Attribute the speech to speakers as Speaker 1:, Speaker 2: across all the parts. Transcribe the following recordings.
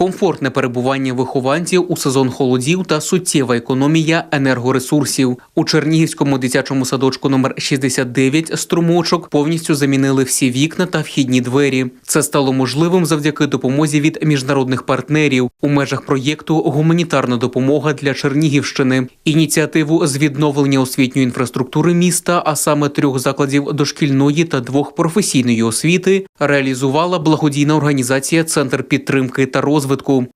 Speaker 1: комфортне перебування вихованців у сезон холодів та суттєва економія енергоресурсів. У Чернігівському дитячому садочку номер 69 струмочок повністю замінили всі вікна та вхідні двері. Це стало можливим завдяки допомозі від міжнародних партнерів у межах проєкту Гуманітарна допомога для Чернігівщини. Ініціативу з відновлення освітньої інфраструктури міста, а саме трьох закладів дошкільної та двох професійної освіти, реалізувала благодійна організація Центр підтримки та розвитку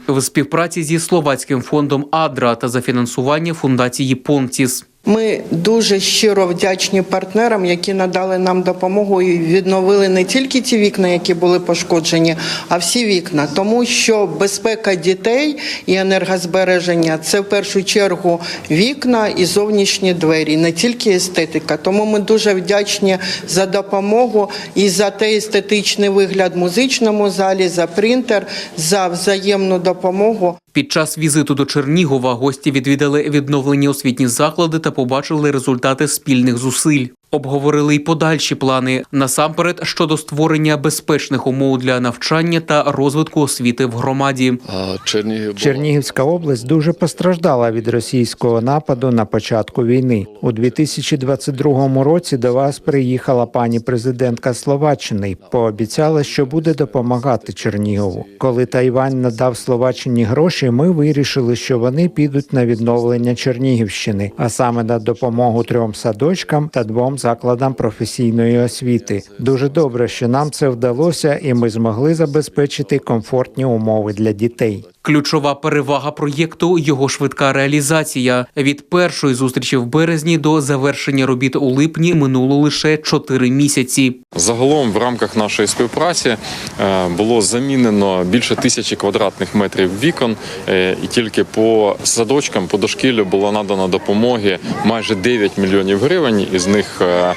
Speaker 1: в співпраці зі словацьким фондом Адра та за фінансування фундації Понтіс.
Speaker 2: Ми дуже щиро вдячні партнерам, які надали нам допомогу і відновили не тільки ті вікна, які були пошкоджені, а всі вікна, тому що безпека дітей і енергозбереження це в першу чергу вікна і зовнішні двері, не тільки естетика. Тому ми дуже вдячні за допомогу і за той естетичний вигляд в музичному залі, за принтер, за взаємну допомогу.
Speaker 1: Під час візиту до Чернігова гості відвідали відновлені освітні заклади та побачили результати спільних зусиль. Обговорили й подальші плани насамперед щодо створення безпечних умов для навчання та розвитку освіти в громаді.
Speaker 3: А Чернігів
Speaker 4: Чернігівська область дуже постраждала від російського нападу на початку війни. У 2022 році до вас приїхала пані президентка Словаччини і пообіцяла, що буде допомагати Чернігову. Коли Тайвань надав Словаччині гроші, ми вирішили, що вони підуть на відновлення Чернігівщини, а саме на допомогу трьом садочкам та двом закладам професійної освіти. Дуже добре, що нам це вдалося, і ми змогли забезпечити комфортні умови для дітей.
Speaker 1: Ключова перевага проєкту його швидка реалізація. Від першої зустрічі в березні до завершення робіт у липні минуло лише чотири місяці.
Speaker 3: Загалом в рамках нашої співпраці е, було замінено більше тисячі квадратних метрів вікон, е, і тільки по садочкам, по дошкіллю було надано допомоги майже 9 мільйонів гривень. Із них е,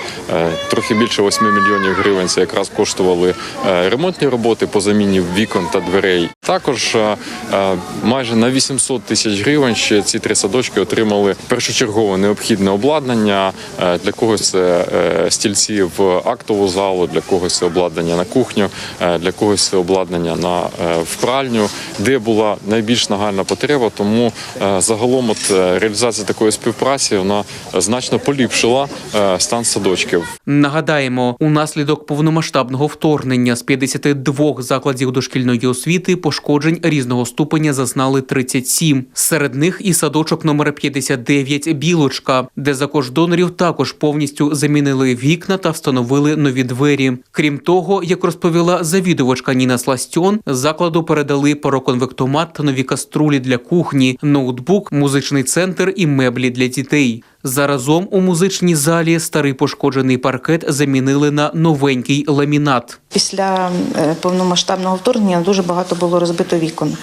Speaker 3: трохи більше 8 мільйонів гривень це якраз коштували ремонтні роботи по заміні вікон та дверей. Також е, е, майже на 800 тисяч гривень ще ці три садочки отримали першочергове необхідне обладнання. Е, Для когось це стільці в актову залу, для когось це обладнання на кухню, для когось це обладнання на впральню, де була найбільш нагальна потреба. Тому загалом, от реалізація такої співпраці вона значно поліпшила стан садочків.
Speaker 1: Нагадаємо, унаслідок повномасштабного вторгнення з 52 закладів дошкільної освіти пошкоджень різного ступеня зазнали 37. Серед них і садочок номер 59 Білочка, де за кошт також повністю замінили вікна та встановили нові двері. Крім того, як розповіла завідувачка Ніна Сластьон, закладу передали пароконвектомат та нові каструлі для кухні, ноутбук, музичний центр і меблі для дітей. Заразом у музичній залі старий пошкоджений паркет замінили на новенький ламінат.
Speaker 5: Після е, повномасштабного вторгнення дуже багато було розбито вікон.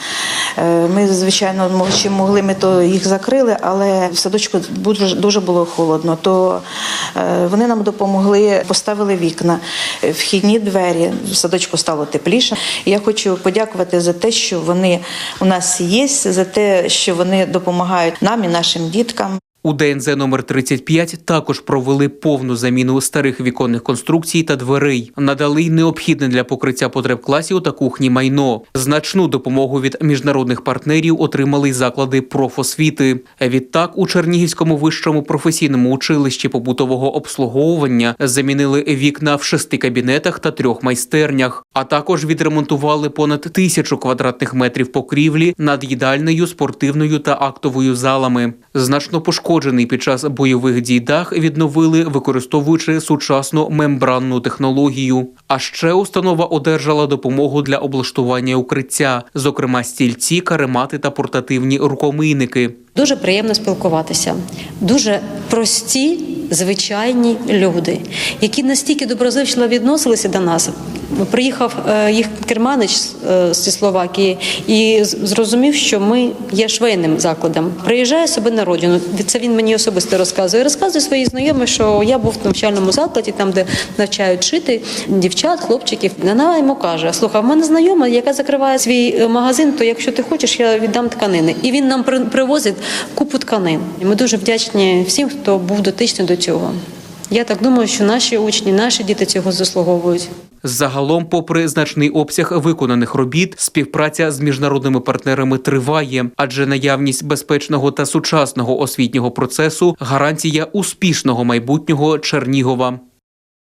Speaker 5: Е, Ми, звичайно, чим могли, ми то їх закрили, але в садочку дуже, було холодно. То е, вони нам допомогли, поставили вікна, вхідні двері. В садочку стало тепліше. Я хочу подякувати за те, що вони у нас є, за те, що вони допомагають нам і нашим діткам.
Speaker 1: У ДНЗ номер 35 також провели повну заміну старих віконних конструкцій та дверей. Надали й необхідне для покриття потреб класів та кухні майно. Значну допомогу від міжнародних партнерів отримали й заклади профосвіти. Відтак у Чернігівському вищому професійному училищі побутового обслуговування замінили вікна в шести кабінетах та трьох майстернях, а також відремонтували понад тисячу квадратних метрів покрівлі над їдальнею, спортивною та актовою залами. Значно пошкоджений під час бойових дій дах відновили, використовуючи сучасну мембранну технологію. А ще установа одержала допомогу для облаштування укриття, зокрема стільці, каремати та портативні рукомийники.
Speaker 6: Дуже приємно спілкуватися. Дуже прості, звичайні люди, які настільки доброзичливо відносилися до нас. Приїхав е, їх керманич е, зі Словакії і зрозумів, що ми є швейним закладом. Приїжджає собі на родину. Це він мені особисто розказує. Розказує своїй знайомі, що я був в навчальному закладі, там де навчають шити дівчат, хлопчиків. Вона йому каже: слухай, в мене знайома, яка закриває свій е, магазин, то якщо ти хочеш, я віддам тканини. І він нам при- привозить купу тканин. Ми дуже вдячні всім, хто був дотичний до цього. Я так думаю, що наші учні, наші діти цього заслуговують.
Speaker 1: Загалом, попри значний обсяг виконаних робіт, співпраця з міжнародними партнерами триває, адже наявність безпечного та сучасного освітнього процесу гарантія успішного майбутнього Чернігова.